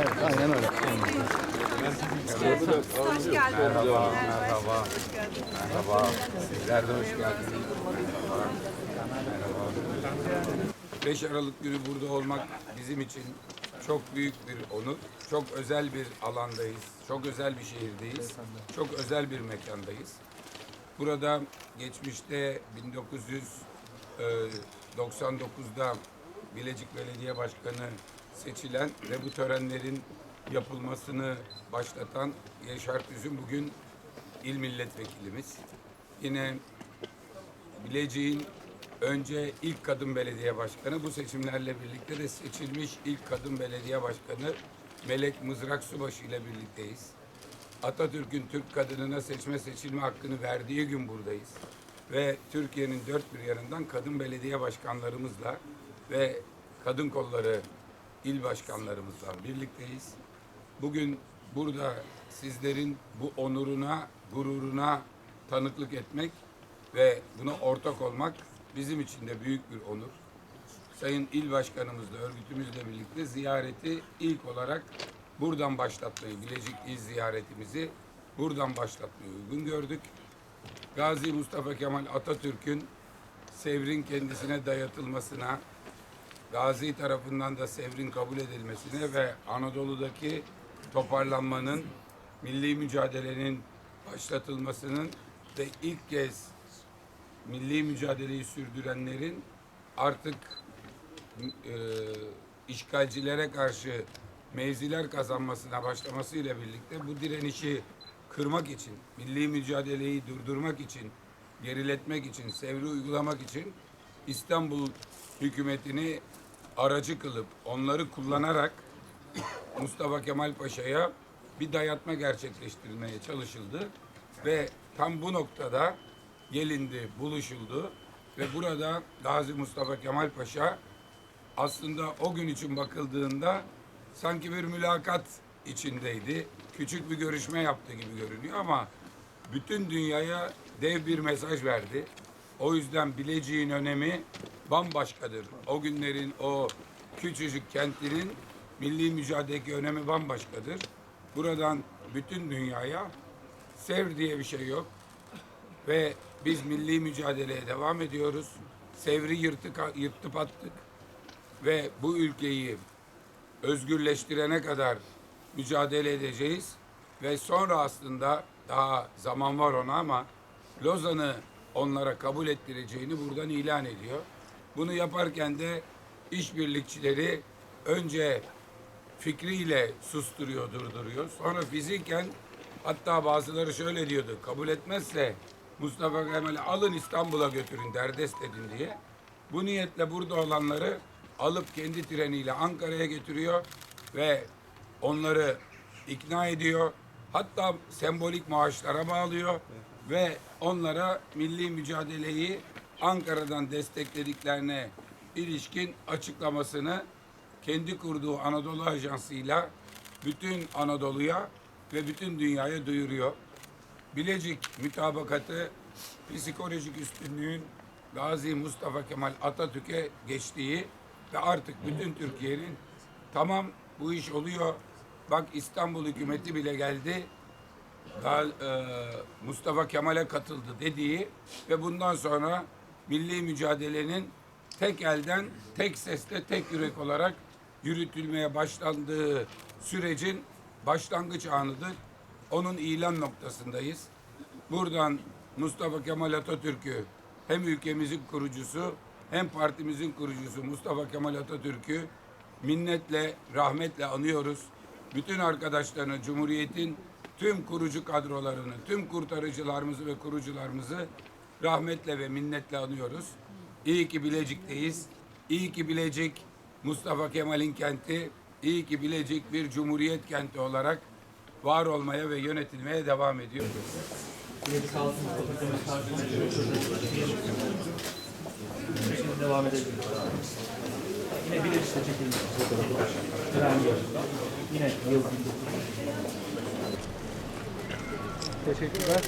Evet, aynen öyle. Hoş geldiniz. Merhaba, merhaba. Merhaba. Sizler de hoş geldiniz. Merhaba. Merhaba. 5 Aralık günü burada olmak bizim için çok büyük bir onur. Çok özel bir alandayız. Çok özel bir şehirdeyiz. Çok özel bir mekandayız. Burada geçmişte 1999'da Bilecik Belediye Başkanı seçilen ve bu törenlerin yapılmasını başlatan Yaşar Üzüm bugün il milletvekilimiz. Yine Bilecik'in önce ilk kadın belediye başkanı, bu seçimlerle birlikte de seçilmiş ilk kadın belediye başkanı Melek Mızrak Subaşı ile birlikteyiz. Atatürk'ün Türk kadınına seçme seçilme hakkını verdiği gün buradayız. Ve Türkiye'nin dört bir yanından kadın belediye başkanlarımızla ve kadın kolları il başkanlarımızla birlikteyiz. Bugün burada sizlerin bu onuruna, gururuna tanıklık etmek ve buna ortak olmak bizim için de büyük bir onur. Sayın İl Başkanımızla, örgütümüzle birlikte ziyareti ilk olarak buradan başlatmayı, Bilecik İl ziyaretimizi buradan başlatmayı uygun gördük. Gazi Mustafa Kemal Atatürk'ün Sevr'in kendisine dayatılmasına, Gazi tarafından da Sevr'in kabul edilmesine ve Anadolu'daki toparlanmanın, milli mücadelenin başlatılmasının ve ilk kez milli mücadeleyi sürdürenlerin artık e, işgalcilere karşı mevziler kazanmasına başlamasıyla birlikte bu direnişi kırmak için, milli mücadeleyi durdurmak için, geriletmek için, sevri uygulamak için İstanbul hükümetini aracı kılıp onları kullanarak Mustafa Kemal Paşa'ya bir dayatma gerçekleştirilmeye çalışıldı ve tam bu noktada gelindi, buluşuldu ve burada Gazi Mustafa Kemal Paşa aslında o gün için bakıldığında sanki bir mülakat içindeydi. Küçük bir görüşme yaptı gibi görünüyor ama bütün dünyaya dev bir mesaj verdi. O yüzden Bilecik'in önemi bambaşkadır. O günlerin o küçücük kentinin milli mücadeleki önemi bambaşkadır. Buradan bütün dünyaya sev diye bir şey yok. Ve biz milli mücadeleye devam ediyoruz. Sevri yırtık, yırtıp attık. Ve bu ülkeyi özgürleştirene kadar mücadele edeceğiz. Ve sonra aslında daha zaman var ona ama Lozan'ı onlara kabul ettireceğini buradan ilan ediyor. Bunu yaparken de işbirlikçileri önce fikriyle susturuyor, durduruyor. Sonra fiziken hatta bazıları şöyle diyordu. Kabul etmezse Mustafa Kemal'i alın İstanbul'a götürün, derdest edin diye. Bu niyetle burada olanları alıp kendi treniyle Ankara'ya getiriyor ve onları ikna ediyor. Hatta sembolik maaşlara bağlıyor ve onlara milli mücadeleyi Ankara'dan desteklediklerine ilişkin açıklamasını kendi kurduğu Anadolu Ajansı'yla bütün Anadolu'ya ve bütün dünyaya duyuruyor. Bilecik mütabakatı psikolojik üstünlüğün Gazi Mustafa Kemal Atatürk'e geçtiği ve artık bütün Türkiye'nin tamam bu iş oluyor. Bak İstanbul hükümeti bile geldi. E, Mustafa Kemal'e katıldı dediği ve bundan sonra milli mücadelenin tek elden, tek sesle, tek yürek olarak yürütülmeye başlandığı sürecin başlangıç anıdır. Onun ilan noktasındayız. Buradan Mustafa Kemal Atatürk'ü hem ülkemizin kurucusu hem partimizin kurucusu Mustafa Kemal Atatürk'ü minnetle, rahmetle anıyoruz. Bütün arkadaşlarını, Cumhuriyet'in tüm kurucu kadrolarını, tüm kurtarıcılarımızı ve kurucularımızı rahmetle ve minnetle anıyoruz. İyi ki Bilecik'teyiz. İyi ki Bilecik Mustafa Kemal'in kenti. İyi ki Bilecik bir cumhuriyet kenti olarak var olmaya ve yönetilmeye devam ediyor. Yine bir işte çekilmiş. Yine yıl 1900. Teşekkürler.